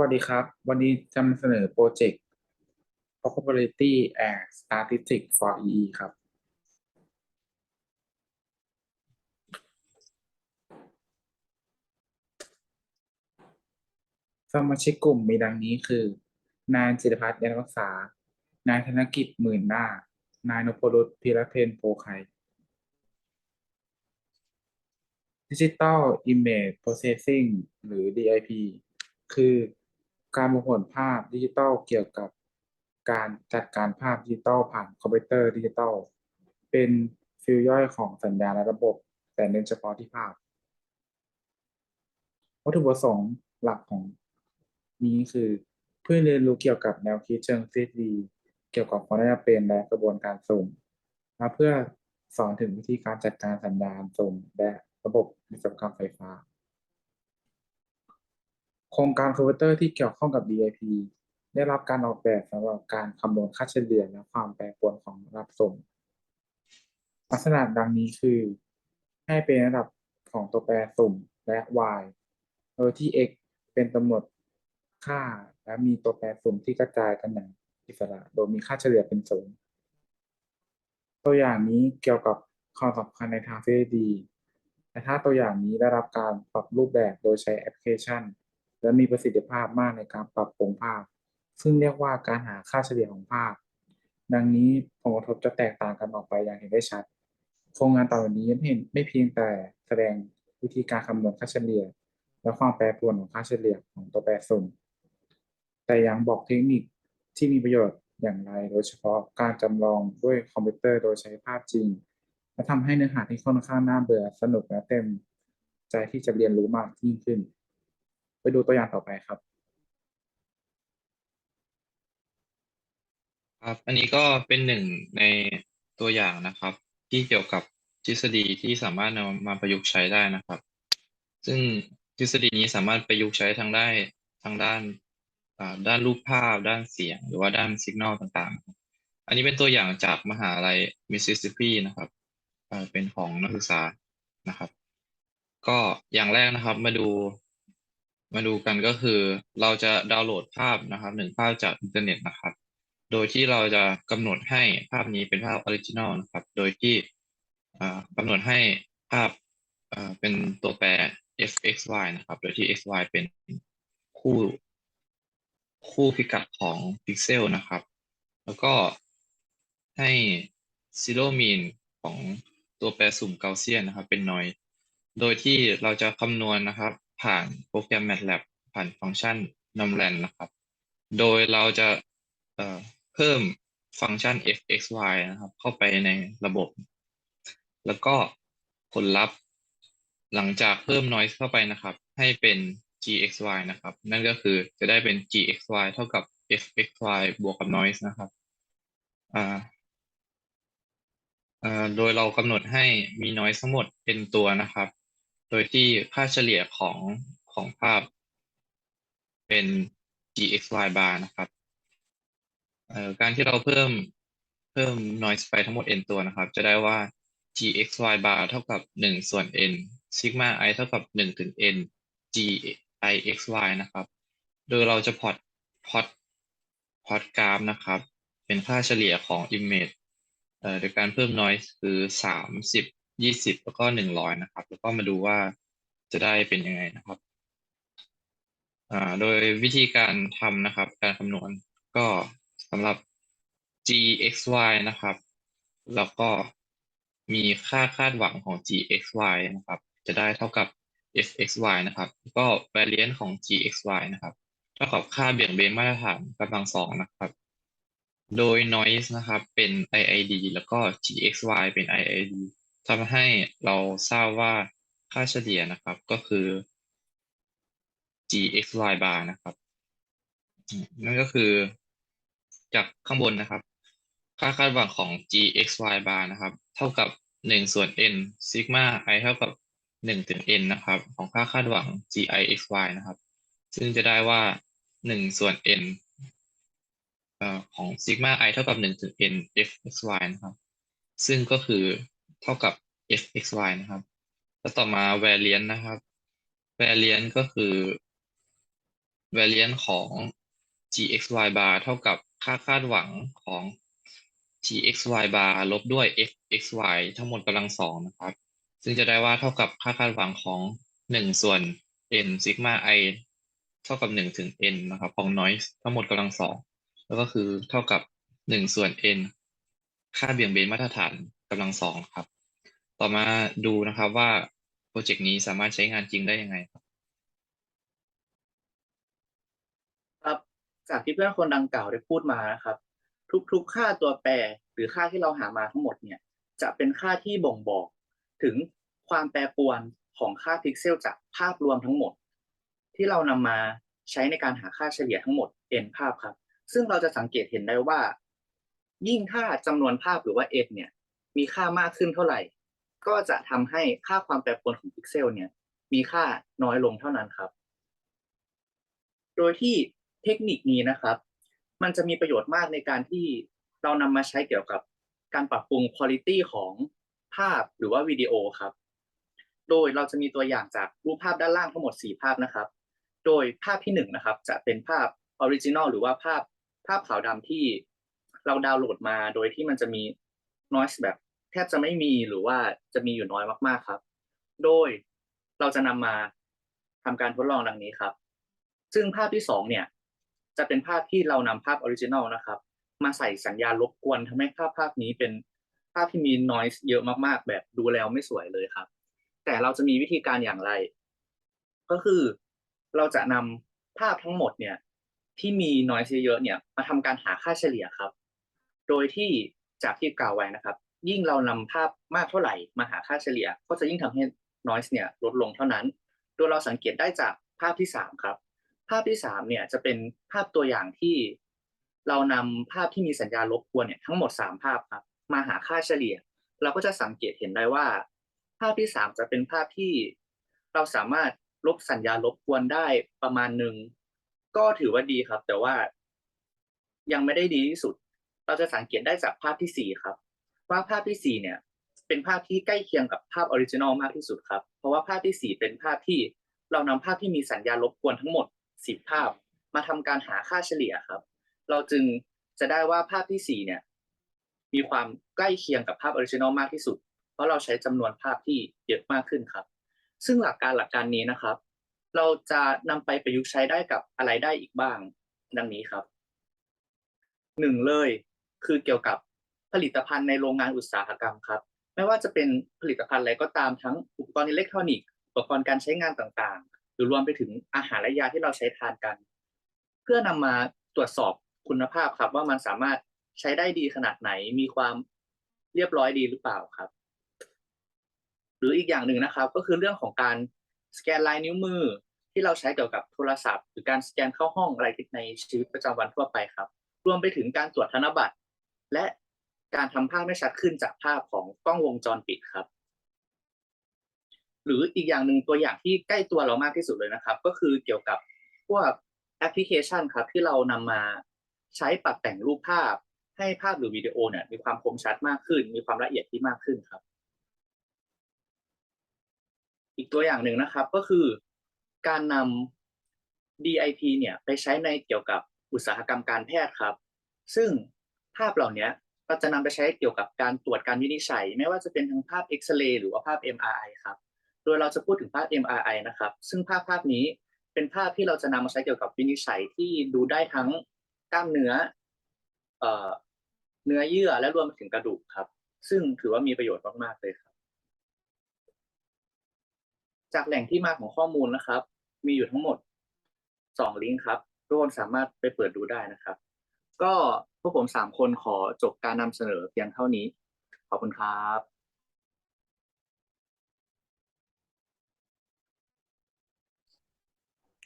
วัสดีครับ วันนี้จะนำเสนอโปรเจกต์ Probability and Statistics for EE ครับ สมาชิกกลุ่มมีดังนี้คือ นายจิรพัฒน์ยานรักษา นายธนกิจหมื่นหน้า นายนพรุตพีรเพนโพไค Digital Image Processing หรือ DIP คือ การประมวลภาพดิจิตอลเกี่ยวกับการจัดการภาพดิจิตอลผ่านคอมพิวเตอร์ดิจิตอลเป็นฟิลย่อยของสัญญาณและระบบ แต่เน้นเฉพาะที่ภาพ วัตถุประสงค์หลักของนี้คือเพื่อเรียนรู้เกี่ยวกับแนวคิดเชิงทฤษฎีเกี่ยวกับความน่าจะเป็นและกระบวนการส่งและเพื่อสอนถึงวิธีการจัดการสัญญาณส่งและระบบวิศวกรรมไฟฟ้า โครงการคอมพิวเตอร์ที่เกี่ยวข้องกับ DIP ได้รับการออกแบบสำหรับการคำนวณค่าเฉลี่ยและความแปรปรวนของรับส่ง ลักษณะดังนี้คือ ให้เป็นระดับของตัวแปรสุ่มและ y โดยที่ x เป็นกำหนดค่าและมีตัวแปรสุ่มที่กระจายกันอย่างอิสระ โดยมีค่าเฉลี่ยเป็นศูนย์ตัวอย่างนี้เกี่ยวกับความสำคัญในทางทฤษฎีแต่ถ้าตัวอย่างนี้ได้รับการปรับรูปแบบโดยใช้แอปพลิเคชัน และมีประสิทธิภาพมากในการปรับปรุงภาพ ซึ่งเรียกว่าการหาค่าเฉลี่ยของภาพ ดังนี้ผลกระทบจะแตกต่างกันออกไปอย่างเห็นได้ชัด โครงงานต่อไปนี้ไม่เห็นไม่เพียงแต่แสดงวิธีการคำนวณค่าเฉลี่ย และความแปรปรวนของค่าเฉลี่ยของตัวแปรสุ่มแต่ยังบอกเทคนิคที่มีประโยชน์อย่างไร โดยเฉพาะการจำลองด้วยคอมพิวเตอร์โดยใช้ภาพจริง และทำให้เนื้อหาที่ค่อนข้างน่าเบื่อสนุกและเต็ม ใจที่จะเรียนรู้มากยิ่งขึ้น ไปดูตัวอย่างต่อไปครับ ครับ อันนี้ก็เป็นหนึ่งในตัวอย่างนะครับ ที่เกี่ยวกับทฤษฎีที่สามารถนำมาประยุกต์ใช้ได้นะครับ ซึ่งทฤษฎีนี้สามารถประยุกต์ใช้ทั้งได้ทั้งด้านด้านรูปภาพ ด้านเสียง หรือว่าด้านสัญญาณต่างๆ อันนี้เป็นตัวอย่างจากมหาลัยมิสซิสซิปปีนะครับเป็นของนักศึกษานะครับ ก็อย่างแรกนะครับมาดู มาดูกันก็คือเราจะดาวน์โหลดภาพนะครับหนึ่งภาพจากอินเทอร์เน็ตนะครับ โดยที่เราจะกำหนดให้ภาพนี้เป็นภาพออริจินอลนะครับ โดยที่กำหนดให้ภาพเป็นตัวแปร f(x,y) นะครับ โดยที่ x y เป็นคู่คู่พิกัดของพิกเซลนะครับ แล้วก็ให้ zero mean ของตัวแปรสุ่มเกาเซียนนะครับ เป็น noise โดยที่เราจะคำนวณนะครับ ผ่านโปรแกรม MATLAB ผ่านฟังก์ชัน NumLand นะครับ โดยเราจะเเพิ่มฟังก์ชัน f(x,y) นะครับ เข้าไปในระบบ แล้วก็ผลลัพธ์หลังจากเพิ่ม noise เข้าไปนะครับ ให้เป็น gxy นะครับ นั่นก็คือจะได้เป็น gxy เท่ากับ fxy บวกกับ noise นะครับอ่าโดยเรากำหนดให้มี noise ทั้งหมดเป็นตัวนะครับ โดยที่ค่าเฉลี่ยของของภาพเป็น gxy bar นะครับการที่เราเพิ่มเพิ่ม noise ไปทั้งหมด n ตัวนะครับ จะได้ว่า gxy bar เท่ากับ 1 ส่วน n sigma i เท่ากับ 1 ถึง n g i x y นะครับ โดยเราจะพอตพอตพอตกราฟนะครับ เป็นค่าเฉลี่ยของ image เอ่อโดยการเพิ่ม noise คือสามสิบ ยี่สิบแล้วก็หนึ่งร้อยนะครับ แล้วก็มาดูว่าจะได้เป็นยังไงนะครับอ่าโดยวิธีการทำนะครับ การคำนวณก็สำหรับ gxy นะครับ แล้วก็มีค่าคาดหวังของ gxy นะครับ จะได้เท่ากับ fxy นะครับ ก็ variance ของ gxy นะครับ เท่ากับค่าเบี่ยงเบนมาตรฐานกำลังสองนะครับ โดย noise นะครับ เป็น IID แล้วก็ gxy เป็น IID ทำให้เราทราบว่าค่าเฉลี่ยนะครับก็คือ gxy bar นะครับ นั่นก็คือจากข้างบนนะครับ ค่าคาดหวังของ gxy bar นะครับ เท่ากับ 1 ส่วน n sigma i เท่ากับ 1 ถึง n นะครับ ของค่าคาดหวัง gixy นะครับ ซึ่งจะได้ว่า 1 ส่วน n ของ sigma i เท่ากับ 1 ถึง n fxy นะครับ ซึ่งก็คือ ท่ากับ fxy นะครับ แล้วต่อมา variance นะครับ variance ก็คือ variance ของ gxy bar เท่ากับค่าคาดหวังของ gxy bar ลบด้วย fxy ทั้งหมดกำลังสองนะครับ ซึ่งจะได้ว่าเท่ากับค่าคาดหวังของหนึ่งส่วน n ซิกมา i เท่ากับหนึ่งถึง n นะครับ ของ noise ทั้งหมดกำลังสองแล้วก็คือเท่ากับหนึ่งส่วน n ค่าเบี่ยงเบนมาตรฐานกำลังสองครับ ต่อมาดูนะครับว่าโปรเจกต์นี้สามารถใช้งานจริงได้ยังไงครับ ครับจากที่เพื่อนคนดังกล่าวได้พูดมานะครับ ทุกๆ ค่าตัวแปรหรือค่าที่เราหามาทั้งหมดเนี่ย จะเป็นค่าที่บ่งบอก ถึงความแปรปรวนของค่าพิกเซลจากภาพรวมทั้งหมด ที่เรานำมาใช้ในการหาค่าเฉลี่ยทั้งหมด n ภาพครับ ซึ่งเราจะสังเกตเห็นได้ว่า ยิ่งถ้าจำนวนภาพหรือว่า n เนี่ย มีค่ามากขึ้นเท่าไหร่ ก็จะทำให้ค่าความแปรปรวนของพิกเซลเนี่ยมีค่าน้อยลงเท่านั้นครับ โดยที่เทคนิคนี้นะครับ มันจะมีประโยชน์มากในการที่เรานำมาใช้เกี่ยวกับการปรับปรุงคุณภาพของภาพหรือว่าวิดีโอครับ โดยเราจะมีตัวอย่างจากรูปภาพด้านล่างทั้งหมด 4 ภาพนะครับ โดยภาพที่1นะครับจะเป็นภาพออริจินอลหรือว่าภาพภาพขาวดำที่เราดาวน์โหลดมา โดยที่มันจะมี noise แบบ บจะไม่มีหรือว่าจะมีอยู่น้อยมากๆครับ โดยเราจะนำมาทำการทดลองดังนี้ครับ ซึ่งภาพที่สองเนี่ย จะเป็นภาพที่เรานำภาพออริจินอลนะครับ มาใส่สัญญาณรบกวนทำให้ภาพภาพนี้เป็นภาพที่มี noise เยอะมากๆ แบบดูแล้วไม่สวยเลยครับ แต่เราจะมีวิธีการอย่างไร ก็คือเราจะนำภาพทั้งหมดเนี่ย ที่มี noise เยอะเนี่ย มาทำการหาค่าเฉลี่ยครับ โดยที่จากที่กล่าวไว้นะครับ ยิ่งเรานำภาพมากเท่าไหร่มาหาค่าเฉลี่ย ก็จะยิ่งทำให้ noise เนี่ยลดลงเท่านั้น โดยเราสังเกตได้จากภาพที่สามครับ ภาพที่สามเนี่ยจะเป็นภาพตัวอย่างที่ เรานำภาพที่มีสัญญาณรบกวนเนี่ยทั้งหมดสามภาพครับมาหาค่าเฉลี่ย เราก็จะสังเกตเห็นได้ว่า ภาพที่สามจะเป็นภาพที่ เราสามารถลบสัญญาณรบกวนได้ประมาณหนึ่งก็ถือว่าดีครับ แต่ว่ายังไม่ได้ดีที่สุด เราจะสังเกตได้จากภาพที่สี่ครับ ว่าภาพที่สี่เนี่ย เป็นภาพที่ใกล้เคียงกับภาพออริจินอลมากที่สุดครับ เพราะว่าภาพที่สี่เป็นภาพที่เรานำภาพที่มีสัญญาณรบกวนทั้งหมดสิบภาพ มาทำการหาค่าเฉลี่ยครับ เราจึงจะได้ว่าภาพที่สี่เนี่ย มีความใกล้เคียงกับภาพออริจินอลมากที่สุด เพราะเราใช้จำนวนภาพที่เยอะมากขึ้นครับ ซึ่งหลักการหลักการนี้นะครับ เราจะนำไปประยุกต์ใช้ได้กับอะไรได้อีกบ้าง ดังนี้ครับหนึ่งเลยคือเกี่ยวกับ ผลิตภัณฑ์ในโรงงานอุตสาหกรรมครับ ไม่ว่าจะเป็นผลิตภัณฑ์อะไรก็ตามทั้งอุปกรณ์อิเล็กทรอนิกส์อุปกรณ์การใช้งานต่างๆ หรือรวมไปถึงอาหารและยาที่เราใช้ทานกัน เพื่อนำมาตรวจสอบคุณภาพครับ ว่ามันสามารถใช้ได้ดีขนาดไหนมีความเรียบร้อยดีหรือเปล่าครับ หรืออีกอย่างหนึ่งนะครับ ก็คือเรื่องของการสแกนลายนิ้วมือที่เราใช้เกี่ยวกับโทรศัพท์ หรือการสแกนเข้าห้องอะไรในชีวิตประจำวันทั่วไปครับ รวมไปถึงการตรวจธนบัตร และ การทำภาพให้ชัดขึ้นจากภาพของกล้องวงจรปิดครับ หรืออีกอย่างหนึ่งตัวอย่างที่ใกล้ตัวเรามากที่สุดเลยนะครับ ก็คือเกี่ยวกับพวกแอปพลิเคชันครับที่เรานำมาใช้ปรับแต่งรูปภาพ ให้ภาพหรือวิดีโอเนี่ยมีความคมชัดมากขึ้น มีความละเอียดที่มากขึ้นครับ อีกตัวอย่างหนึ่งนะครับก็คือการนำ DIP เนี่ยไปใช้ในเกี่ยวกับอุตสาหกรรมการแพทย์ครับ ซึ่งภาพเหล่านี้ เราจะนำไปใช้เกี่ยวกับการตรวจการวินิจฉัย ไม่ว่าจะเป็นทั้งภาพเอ็กซเรย์หรือว่าภาพ MRI ครับ โดยเราจะพูดถึงภาพ MRI นะครับ ซึ่งภาพภาพนี้เป็นภาพที่เราจะนำมาใช้เกี่ยวกับวินิจฉัยที่ดูได้ทั้งกล้ามเนื้อเอ่อเนื้อเยื่อและรวมไปถึงกระดูกครับ ซึ่งถือว่ามีประโยชน์มากๆเลยครับ จากแหล่งที่มาของข้อมูลนะครับ มีอยู่ทั้งหมดสองลิงก์ครับทุกคนสามารถไปเปิดดูได้นะครับ ก็พวกผมสามคนขอจบการนำเสนอเพียงเท่านี้ ขอบคุณครับ